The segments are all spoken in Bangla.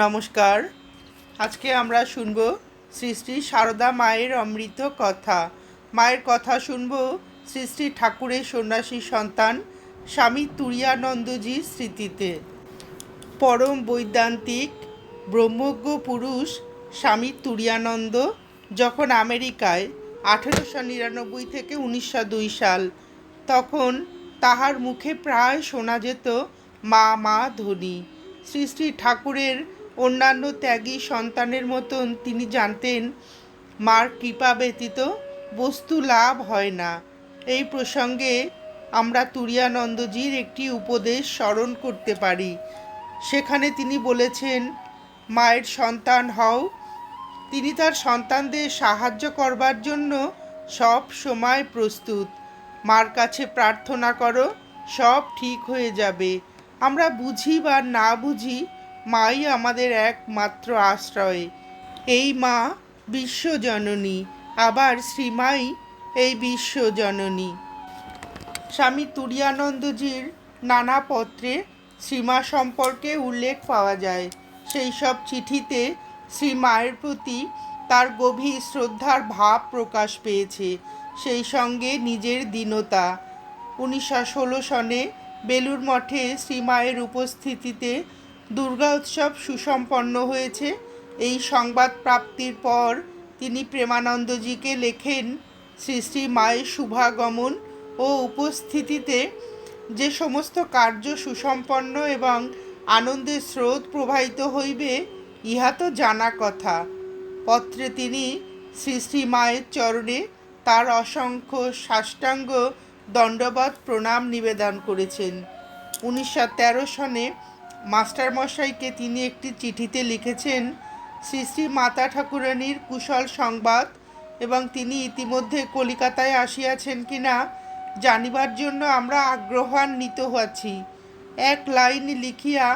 নমস্কার। আজকে আমরা শুনব শ্রী শ্রী সারদা মায়ের অমৃত কথা। মায়ের কথা শুনব শ্রী শ্রী ঠাকুরের সন্ন্যাসী সন্তান স্বামী তুরিয়ানন্দজির স্মৃতিতে। পরম বৈদান্তিক ব্রহ্মজ্ঞ পুরুষ স্বামী তুরিয়ানন্দ যখন আমেরিকায় আঠেরোশো নিরানব্বই থেকে উনিশশো দুই সাল, তখন তাহার মুখে প্রায় শোনা যেত মা মা ধ্বনি শ্রী শ্রী ঠাকুরের অন্যান্য ত্যাগী সন্তানের মতন তিনি জানতেন, মার কৃপা ব্যতীত বস্তু লাভ হয় না। এই প্রসঙ্গে আমরা তুরিয়ানন্দজির একটি উপদেশ স্মরণ করতে পারি। সেখানে তিনি বলেছেন, মায়ের সন্তান হও। তিনি তার সন্তানদের সাহায্য করবার জন্য সব সময় প্রস্তুত। মার কাছে প্রার্থনা করো, সব ঠিক হয়ে যাবে। আমরা বুঝি বা না বুঝি মাই আমাদের একমাত্র আশ্রয়। এই মা বিশ্বজননী, আবার শ্রীমাই এই বিশ্বজননী। স্বামী তুরিয়ানন্দজির নানা পত্রে শ্রীমা সম্পর্কে উল্লেখ পাওয়া যায়। সেই সব চিঠিতে শ্রী মায়ের প্রতি তার গভীর শ্রদ্ধার ভাব প্রকাশ পেয়েছে। সেই সঙ্গে নিজের দীনতা। উনিশশো ষোলো সনে বেলুর মঠে শ্রীমায়ের উপস্থিতিতে দুর্গা উৎসব সুসম্পন্ন হয়েছে। এই সংবাদ প্রাপ্তির পর তিনি প্রেমানন্দজিকে লেখেন, শ্রী শ্রী মায়ের শুভাগমন ও উপস্থিতিতে যে সমস্ত কার্য সুসম্পন্ন এবং আনন্দের স্রোত প্রবাহিত হইবে, ইহা তো জানা কথা। পত্রে তিনি শ্রী শ্রী মায়ের চরণে তার অসংখ্য সাষ্টাঙ্গ দণ্ডবত প্রণাম নিবেদন করেছেন। উনিশশো তেরো সনে মাস্টারমশাইকে তিনি একটি চিঠিতে লিখেছেন, শ্রী শ্রী মাতা ঠাকুরানীর কুশল সংবাদ এবং তিনি ইতিমধ্যে কলিকাতায় আসিয়াছেন কিনা জানিবার জন্য আমরা আগ্রহান্বিত হচ্ছি এক লাইন লিখিয়া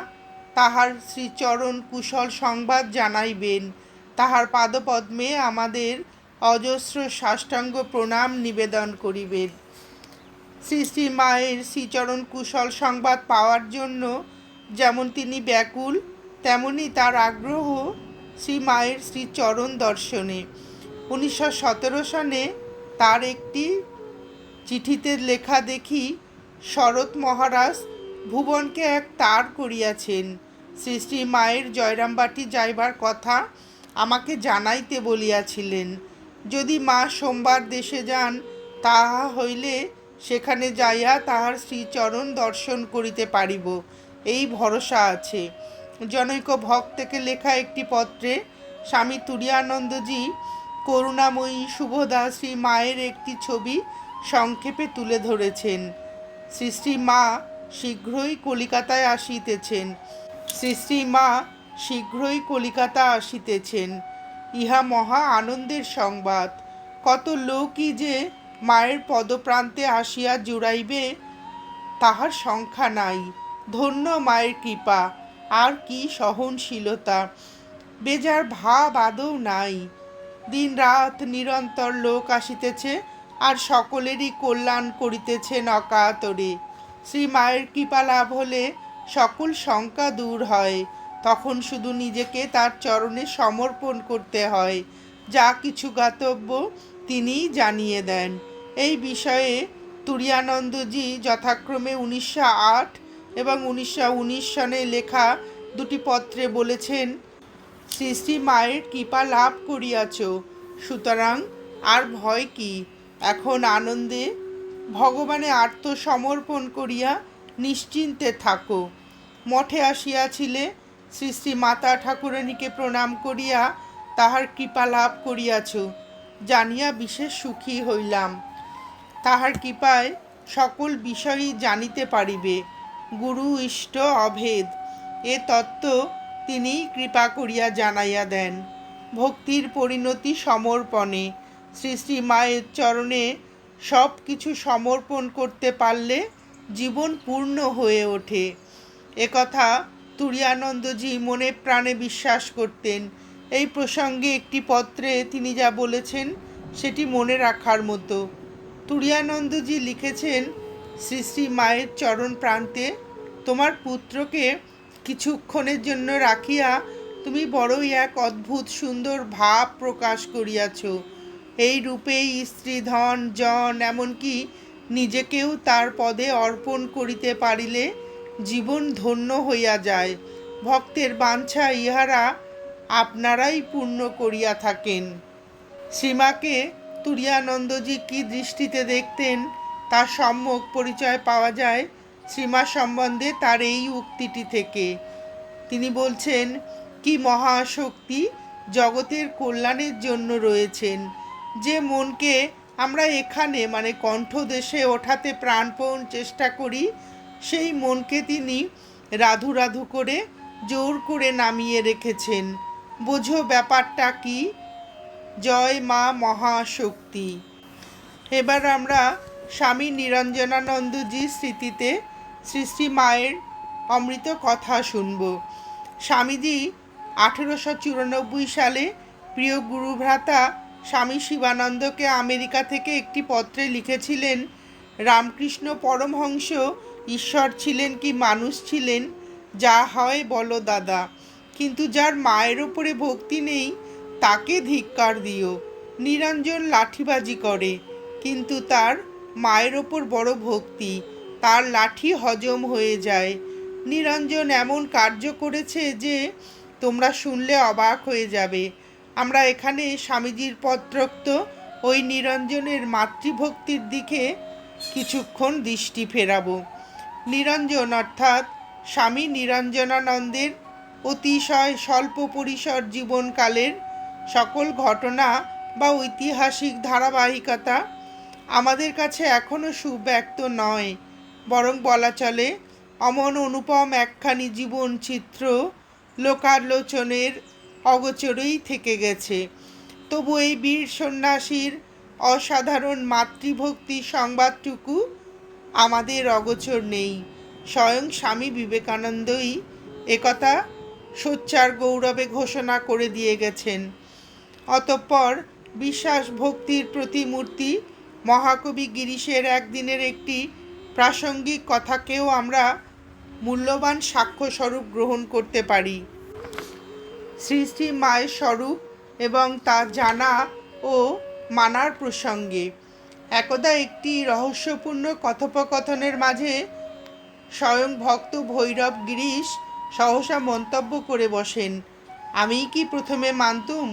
তাহার শ্রীচরণ কুশল সংবাদ জানাইবেন। তাহার পাদপদ্মে আমাদের অজস্র সাষ্টাঙ্গ প্রণাম নিবেদন করিবেন। শ্রী শ্রী মায়ের শ্রীচরণ কুশল সংবাদ পাওয়ার জন্য যেমন তিনি ব্যাকুল, তেমনি তার আগ্রহ শ্রী মায়ের শ্রীচরণ দর্শনে। উনিশশো সতেরো সনে তার একটি চিঠিতে লেখা দেখি, শরৎ মহারাজ ভুবনকে এক তার করিয়াছেন। শ্রী শ্রী মায়ের জয়রামবাটি যাইবার কথা আমাকে জানাইতে বলিয়াছিলেন। যদি মা সোমবার দেশে যান, তাহা হইলে সেখানে যাইয়া তাহার শ্রীচরণ দর্শন করিতে পারিব। এই ভরসা আছে। জনৈক ভক্তকে লেখা একটি পত্রে, স্বামী তুরিয়ানন্দজি, করুণাময়ী শুভদা শ্রী মায়ের একটি ছবি সংক্ষেপে তুলে ধরেছেন। শ্রী শ্রী মা শীঘ্রই কলিকাতায় আসিতেছেন। শ্রী শ্রী মা শীঘ্রই কলিকাতা আসিতেছেন। ইহা মহা আনন্দের সংবাদ। কত লোকই যে মায়ের পদপ্রান্তে আসিয়া জুড়াইবে, তাহার সংখ্যা নাই। ধন্য মায়ের কৃপা, আর কি সহনশীলতা। বেজার ভাব আদৌ নাই। দিন রাত নিরন্তর লোক আসিতেছে, আর সকলেরই কল্যাণ করিতেছেন অকাতরে শ্রী মায়ের কৃপা লাভ হলে সকল শঙ্কা দূর হয়। তখন শুধু নিজেকে তার চরণে সমর্পণ করতে হয়। যা কিছু গাতব্য তিনিই জানিয়ে দেন। এই বিষয়ে তুরিয়ানন্দজি যথাক্রমে উনিশশো আট এবং উনিশশো উনিশ সনে লেখা দুটি পত্রে বলেছেন, শ্রী শ্রী মায়ের কৃপা লাভ করিয়াছ, সুতরাং আর ভয় কি? এখন আনন্দে ভগবানে আত্মসমর্পণ করিয়া নিশ্চিন্তে থাকো। মঠে আসিয়াছিলে, শ্রী শ্রী মাতা ঠাকুরানীকে প্রণাম করিয়া তাহার কৃপা লাভ করিয়াছ, জানিয়া বিশেষ সুখী হইলাম। তাহার কৃপায় সকল বিষয়ই জানিতে পারিবে। গুরু ইষ্ট অভেদ। এ তত্ত্ব তিনি কৃপা করিয়া জানাইয়া দেন। ভক্তির পরিণতি সমর্পণে শ্রী শ্রী মায়ের চরণে সব কিছু সমর্পণ করতে পারলে জীবন পূর্ণ হয়ে ওঠে। একথা তুরিয়ানন্দজি মনে প্রাণে বিশ্বাস করতেন। এই প্রসঙ্গে একটি পত্রে তিনি যা বলেছেন সেটি মনে রাখার মতো। তুরিয়ানন্দজি লিখেছেন শ্রী শ্রী মায়ের চরণ প্রান্তে তোমার পুত্রকে কিছুক্ষণের জন্য রাখিয়া তুমি বড়ই এক অদ্ভুত সুন্দর ভাব প্রকাশ করিয়াছ। এই রূপেই স্ত্রী, ধন, জন, এমনকি নিজেকেও তার পদে অর্পণ করিতে পারিলে জীবন ধন্য হইয়া যায়। ভক্তের বাঞ্ছা ইহারা আপনারাই পূর্ণ করিয়া থাকেন। শ্রীমাকে তুরিয়ানন্দজি কি দৃষ্টিতে দেখতেন তার সম্যক পরিচয় পাওয়া যায় শ্রীমা সম্বন্ধে তার এই উক্তিটি থেকে। তিনি বলছেন, কি মহাশক্তি জগতের কল্যাণের জন্য রয়েছেন। যে মনকে আমরা এখানে মানে কণ্ঠদেশে ওঠাতে প্রাণপণ চেষ্টা করি, সেই মনকে তিনি রাধু রাধু করে জোর করে নামিয়ে রেখেছেন। বোঝো ব্যাপারটা কি? জয় মা মহাশক্তি। এবার আমরা স্বামী নিরঞ্জনানন্দজির স্মৃতিতে শ্রী মায়ের অমৃত কথা শুনব। স্বামীজি আঠেরোশো চুরানব্বই সালে প্রিয় গুরুভ্রাতা স্বামী শিবানন্দকে আমেরিকা থেকে একটি পত্রে লিখেছিলেন, রামকৃষ্ণ পরমহংস, ঈশ্বর ছিলেন কি মানুষ ছিলেন? যা হয় বলো দাদা। কিন্তু যার মায়ের ওপরে ভক্তি নেই, তাকে ধিক্কার দিও। নিরঞ্জন লাঠিবাজি করে, কিন্তু তার মায়ের ওপর বড় ভক্তি। তার লাঠি হজম হয়ে যায়। নিরঞ্জন এমন কার্য করেছে যে, তোমরা শুনলে অবাক হয়ে যাবে। আমরা এখানে স্বামীজির পত্রক্ত ওই নিরঞ্জনের মাতৃভক্তির দিকে কিছুক্ষণ দৃষ্টি ফেরাবো। নিরঞ্জন অর্থাৎ স্বামী নিরঞ্জনানন্দের অতিশয় স্বল্প পরিসর জীবনকালের সকল ঘটনা বা ঐতিহাসিক ধারাবাহিকতা আমাদের কাছে এখনও সুব্যক্ত নয়, বরং বলা চলে, অমন অনুপম একখানি জীবন চিত্র লোকালোচনের অগোচরেই থেকে গেছে। তবু এই বীর সন্ন্যাসীর অসাধারণ মাতৃভক্তি সংবাদটুকু আমাদের অগোচর নেই। স্বয়ং স্বামী বিবেকানন্দই একথা সোচ্চার গৌরবে ঘোষণা করে দিয়ে গেছেন। অতঃপর বিশ্বাস ভক্তির প্রতিমূর্তি মহাকবি গিরিশের একদিনের একটি প্রাসঙ্গিক কথাকেও আমরা মূল্যবান সাক্ষ্যস্বরূপ গ্রহণ করতে পারি। শ্রী মায়ের স্বরূপ এবং তা জানা ও মানার প্রসঙ্গে একদা একটি রহস্যপূর্ণ কথোপকথনের মাঝে স্বয়ং ভক্ত ভৈরব গিরিশ সহসা মন্তব্য করে বসেন, আমি কি প্রথমে মানতুম?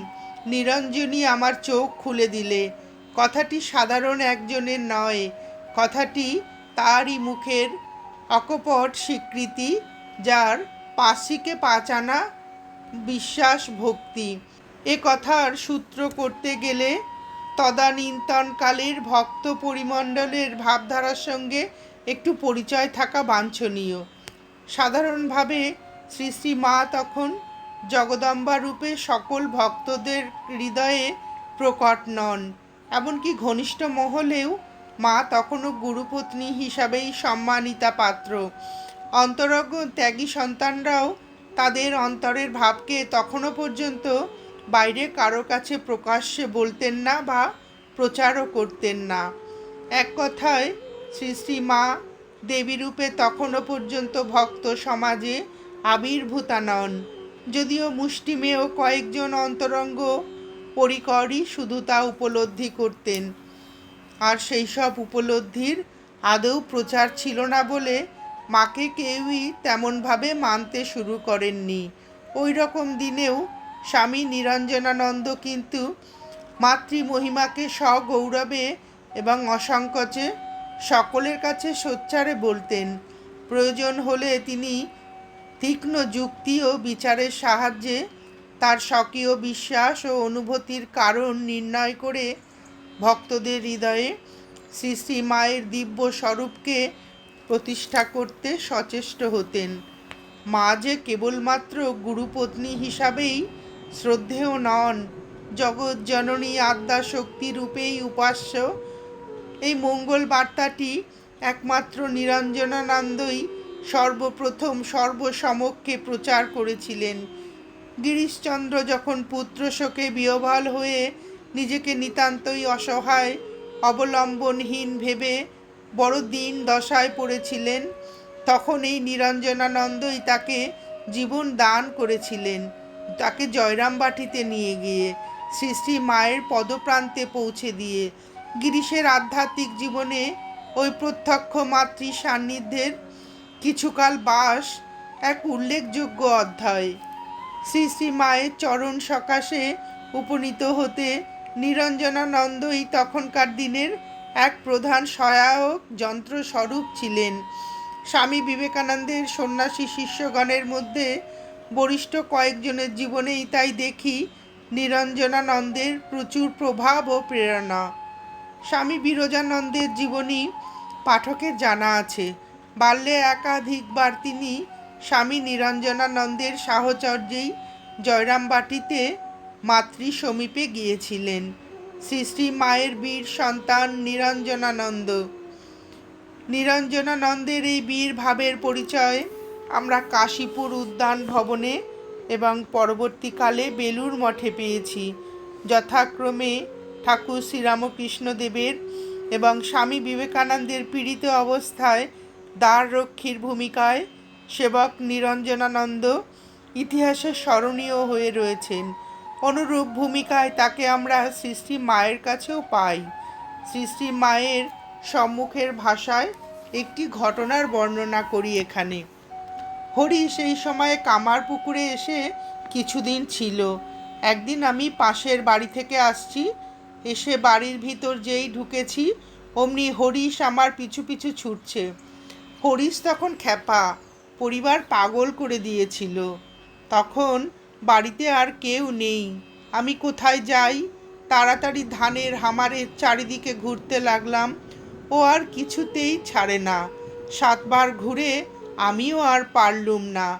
নিরঞ্জনী আমার চোখ খুলে দিলে। কথাটি সাধারণ একজনের নয়, কথাটি তারই মুখের অকপট স্বীকৃতি, যার পাশিকে পাচানা বিশ্বাস ভক্তি। এ কথার সূত্র করতে গেলে তদানীন্তনকালের ভক্ত পরিমণ্ডলের ভাবধারার সঙ্গে একটু পরিচয় থাকা বাঞ্ছনীয়। সাধারণভাবে শ্রী শ্রী মা তখন জগদম্বা রূপে সকল ভক্তদের হৃদয়ে প্রকট নন। এমনকি ঘনিষ্ঠ মহলেও মা তখনও গুরুপত্নী হিসাবেই সম্মানিতা পাত্র। অন্তরজ্ঞ ত্যাগী সন্তানরাও তাদের অন্তরের ভাবকে তখনও পর্যন্ত বাইরে কারও কাছে প্রকাশ্যে বলতেন না বা প্রচারও করতেন না। এক কথায়, শ্রী শ্রী মা দেবীরূপে তখনও পর্যন্ত ভক্ত সমাজে আবির্ভূতা নন যদিও মুষ্টিমেয় কয়েকজন অন্তরঙ্গ পরিকরই শুধু তা উপলব্ধি করতেন। আর সেই সব উপলব্ধির আদৌ প্রচার ছিল না বলে মাকে কেউই তেমনভাবে মানতে শুরু করেননি। ওই রকম দিনেও স্বামী নিরঞ্জনানন্দ কিন্তু মাতৃমহিমাকে সগৌরবে এবং অসংকোচে সকলের কাছে সোচ্চারে বলতেন। প্রয়োজন হলে তিনি তীক্ষ্ণ যুক্তি ও বিচারের সাহায্যে তার স্বকীয় বিশ্বাস ও অনুভূতির কারণ নির্ণয় করে ভক্তদের হৃদয়ে শ্রী শ্রী মায়ের দিব্য স্বরূপকে প্রতিষ্ঠা করতে সচেষ্ট হতেন। মা যে কেবলমাত্র গুরুপত্নী হিসাবেই শ্রদ্ধেয় নন, জগৎ জননী আদ্যা শক্তি রূপেই উপাস্য, এই মঙ্গল বার্তাটি একমাত্র নিরঞ্জনানন্দই সর্বপ্রথম সর্বসমক্ষে প্রচার করেছিলেন। গিরিশচন্দ্র যখন পুত্র শোকে বিহ্বল হয়ে নিজেকে নিতান্তই অসহায়, অবলম্বনহীন ভেবে বড় দিন দশায় পড়েছিলেন তখন এই নিরঞ্জনানন্দই তাকে জীবন দান করেছিলেন। তাকে জয়রাম বাটিতে নিয়ে গিয়ে, শ্রী শ্রী মায়ের পদপ্রান্তে পৌঁছে দিয়ে গিরিশের আধ্যাত্মিক জীবনে ওই প্রত্যক্ষ মাতৃ সান্নিধ্যের কিছুকাল বাস এক উল্লেখযোগ্য অধ্যায়। শ্রী শ্রী মায়ের চরণ সকাশে উপনীত হতে নিরঞ্জনানন্দই তখনকার দিনের এক প্রধান সহায়ক যন্ত্রস্বরূপ ছিলেন। স্বামী বিবেকানন্দের সন্ন্যাসী শিষ্যগণের মধ্যে বরিষ্ঠ কয়েকজনের জীবনেই তাই দেখি নিরঞ্জনানন্দের প্রচুর প্রভাব ও প্রেরণা। স্বামী বিরজানন্দের জীবনী পাঠকের জানা আছে। বাল্যে একাধিকবার তিনি স্বামী নিরঞ্জনানন্দের সাহচর্যেই জয়রামবাটিতে মাতৃ সমীপে গিয়েছিলেন। শ্রী শ্রী মায়ের বীর সন্তান নিরঞ্জনানন্দ। নিরঞ্জনানন্দের এই বীর ভাবের পরিচয় আমরা কাশীপুর উদ্যান ভবনে এবং পরবর্তীকালে বেলুর মঠে পেয়েছি। যথাক্রমে ঠাকুর শ্রীরামকৃষ্ণদেবের এবং স্বামী বিবেকানন্দের পীড়িত অবস্থায় দ্বার রক্ষীর ভূমিকায় সেবক নিরঞ্জনানন্দ ইতিহাসে স্মরণীয় হয়ে রয়েছেন। অনুরূপ ভূমিকায় তাকে আমরা সৃষ্টি মায়ের কাছেও পাই। সৃষ্টি মায়ের সম্মুখের ভাষায় একটি ঘটনার বর্ণনা করি এখানে। হরি সেই সময়ে কামার পুকুরে এসে কিছুদিন ছিল। একদিন আমি পাশের বাড়ি থেকে আসছি, এসে বাড়ির ভিতর যেই ঢুকেছি, অমনি হরিশ আমার পিছু পিছু ছুটছে। হরিশ তখন খ্যাপা পরিবার পাগল করে দিয়েছিল। তখন বাড়িতে আর কেউ নেই। আমি কোথায় যাই? তাড়াতাড়ি ধানের হামারের চারিদিকে ঘুরতে লাগলাম। ও আর কিছুতেই ছাড়ে না। সাতবার ঘুরে আমিও আর পারলুম না।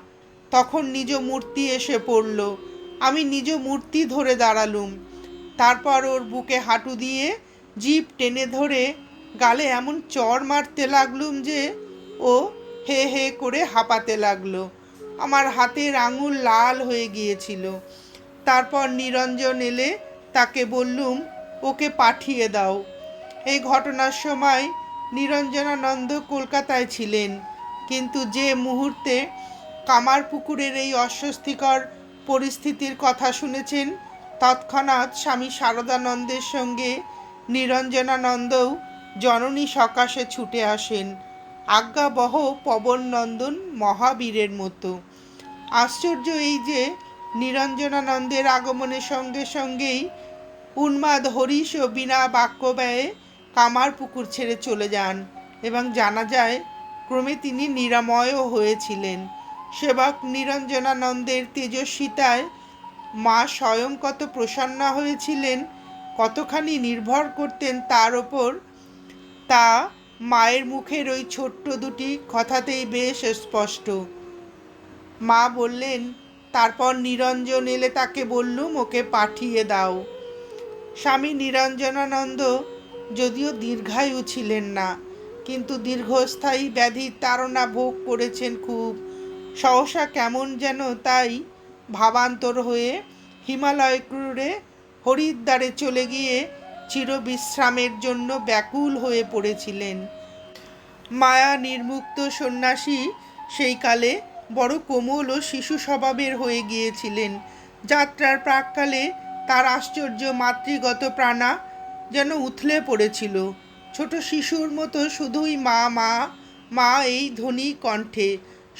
তখন নিজ মূর্তি এসে পড়ল। আমি নিজ মূর্তি ধরে দাঁড়ালুম। তারপর ওর বুকে হাঁটু দিয়ে জিপ টেনে ধরে গালে এমন চর মারতে লাগলুম যে ও হে হে করে হাঁপাতে লাগল। আমার হাতের আঙুল লাল হয়ে গিয়েছিল। তারপর নিরঞ্জন এলে তাকে বললুম, ওকে পাঠিয়ে দাও। এই ঘটনার সময় নিরঞ্জনানন্দ কলকাতায় ছিলেন। কিন্তু যে মুহূর্তে কামার পুকুরের এই অস্বস্তিকর পরিস্থিতির কথা শুনেছেন, তৎক্ষণাৎ স্বামী শারদানন্দের সঙ্গে নিরঞ্জনানন্দও জননী সকাশে ছুটে আসেন। আজ্ঞাবহ পবননন্দন মহাবীরের মতো। আশ্চর্য এই যে, নিরঞ্জনানন্দের আগমনের সঙ্গে সঙ্গেই উন্মাদ হরিশ ও বিনা বাক্য ব্যয়ে কামার পুকুর ছেড়ে চলে যান এবং জানা যায়, ক্রমে তিনি নিরাময়ও হয়েছিলেন। সেবক নিরঞ্জনানন্দের তেজস্বিতায় মা স্বয়ং কত প্রসন্না হয়েছিলেন, কতখানি নির্ভর করতেন তার ওপর, তা মায়ের মুখের ওই ছোট্ট দুটি কথাতেই বেশ স্পষ্ট। মা বললেন, তারপর নিরঞ্জন এলে তাকে বললুম, ওকে পাঠিয়ে দাও। স্বামী নিরঞ্জনানন্দ যদিও দীর্ঘায়ু ছিলেন না, কিন্তু দীর্ঘস্থায়ী ব্যাধির তাড়না ভোগ করেছেন খুব। সহসা কেমন যেন তাই ভাবান্তর হয়ে হিমালয় ক্রুড়ে হরিদ্বারে চলে গিয়ে চিরবিশ্রামের জন্য ব্যাকুল হয়ে পড়েছিলেন। মায়া নির্মুক্ত সন্ন্যাসী সেই কালে বড় কোমল ও শিশু স্বভাবের হয়ে গিয়েছিলেন। যাত্রার প্রাককালে তার আশ্চর্য মাতৃগত প্রাণা যেন উথলে পড়েছিল। ছোট শিশুর মতো শুধুই মা মা মা এই ধ্বনি কণ্ঠে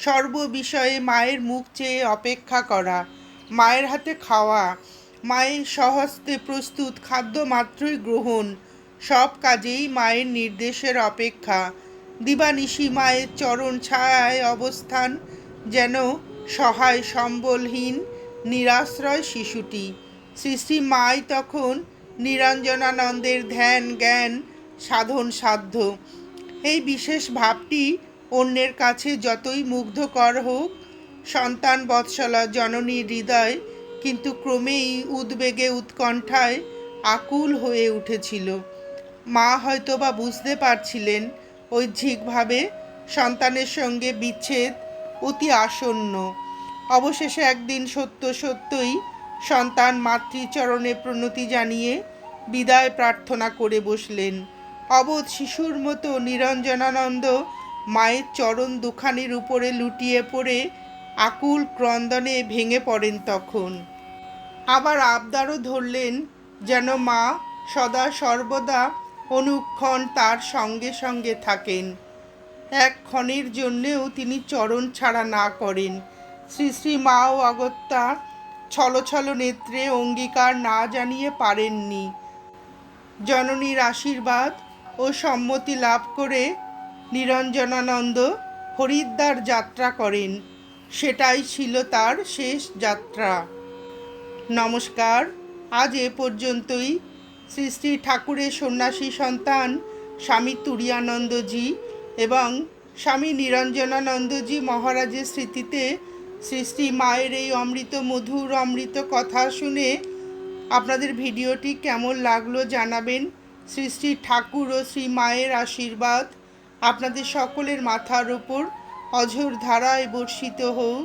সর্ববিষয়ে মায়ের মুখ চেয়ে অপেক্ষা করা, মায়ের হাতে খাওয়া মায়ের সহস্তে প্রস্তুত খাদ্য মাত্রই গ্রহণ। সব কাজেই মায়ের নির্দেশের অপেক্ষা। দিবানিশি মায়ের চরণ ছায়ায় অবস্থান যেন সহায় সম্বলহীন, নিরাশ্রয় শিশুটি। শ্রী মাই তখন নিরঞ্জনানন্দের ধ্যান, জ্ঞান, সাধন সাধ্য। এই বিশেষ ভাবটি অন্যের কাছে যতই মুগ্ধকর হোক, সন্তান বৎসলা জননীর হৃদয় কিন্তু ক্রমেই উদ্বেগে, উৎকণ্ঠায় আকুল হয়ে উঠেছিল। মা হয়তোবা বুঝতে পারছিলেন ঐচ্ছিকভাবে সন্তানের সঙ্গে বিচ্ছেদ অতি আসন্ন। অবশেষে একদিন সত্য সত্যই সন্তান মাতৃচরণে প্রণতি জানিয়ে বিদায় প্রার্থনা করে বসলেন। অবোধ শিশুর মতো নিরঞ্জনানন্দ মায়ের চরণ দুখানির উপরে লুটিয়ে পড়ে আকুল ক্রন্দনে ভেঙে পড়েন তখন। আবার আবদারও ধরলেন যেন মা সদা সর্বদা অনুক্ষণ তার সঙ্গে সঙ্গে থাকেন। এক ক্ষণের জন্যেও তিনি চরণ ছাড়া না করেন। শ্রী শ্রী মা ও অগত্যা ছল ছল নেত্রে অঙ্গীকার না জানিয়ে পারেননি। জননীর আশীর্বাদ ও সম্মতি লাভ করে নিরঞ্জনানন্দ হরিদ্বার যাত্রা করেন। সেটাই ছিল তার শেষ যাত্রা। নমস্কার। আজ এ পর্যন্তই। শ্রী শ্রী ঠাকুরের সন্ন্যাসী সন্তান স্বামী তুরিয়ানন্দজি এবং স্বামী নিরঞ্জনানন্দজি মহারাজের স্মৃতিতে শ্রী শ্রী মায়ের এই অমৃত মধুর অমৃত কথা শুনে আপনাদের ভিডিওটি কেমন লাগল জানাবেন। শ্রী শ্রী ঠাকুর ও শ্রী মায়ের আশীর্বাদ আপনাদের সকলের মাথার ওপর অঝোর ধারায় বর্ষিত হোক।